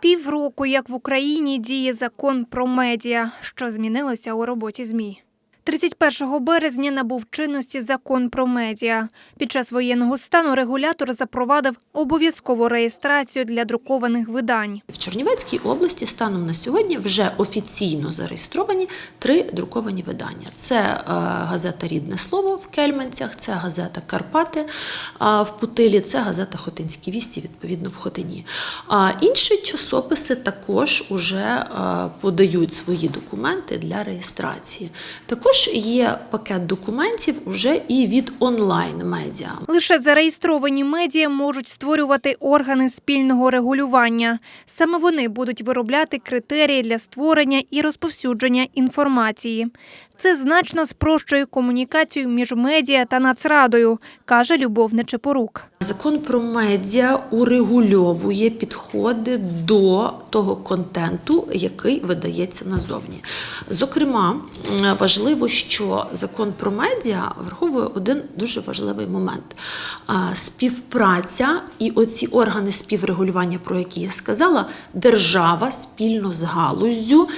Півроку, як в Україні діє закон про медіа, що змінилося у роботі ЗМІ. 31 березня набув чинності закон про медіа. Під час воєнного стану регулятор запровадив обов'язкову реєстрацію для друкованих видань. В Чернівецькій області станом на сьогодні вже офіційно зареєстровані три друковані видання: це е, газета Рідне слово в Кельменцях, це газета Карпати в Путилі, це газета Хотинські вісті, відповідно в Хотині. А інші часописи також уже подають свої документи для реєстрації. Також є пакет документів уже і від онлайн-медіа. Лише зареєстровані медіа можуть створювати органи спільного регулювання. Саме вони будуть виробляти критерії для створення і розповсюдження інформації. Це значно спрощує комунікацію між медіа та нацрадою, каже Любов Нечепорук. Закон про медіа урегульовує підходи до того контенту, який видається назовні. Зокрема, м, важливо, що закон про медіа враховує один дуже важливий момент: співпраця і оці органи співрегулювання, про які я сказала, держава спільно з галуззю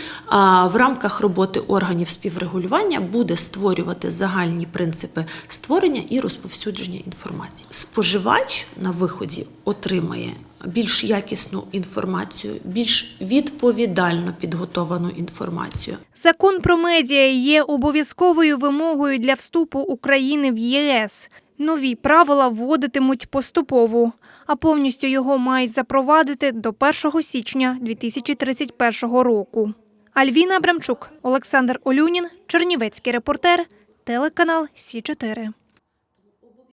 в рамках роботи органів співрегулювання буде створювати загальні принципи створення і розповсюдження інформації. Споживач на виході отримає більш якісну інформацію, більш відповідально підготовану інформацію. Закон про медіа є обов'язковою вимогою для вступу України в ЄС. Нові правила вводитимуть поступово, а повністю його мають запровадити до 1 січня 2031 року. Альвіна Абрамчук, Олександр Олюнін, Чернівецький репортер, телеканал Сі 4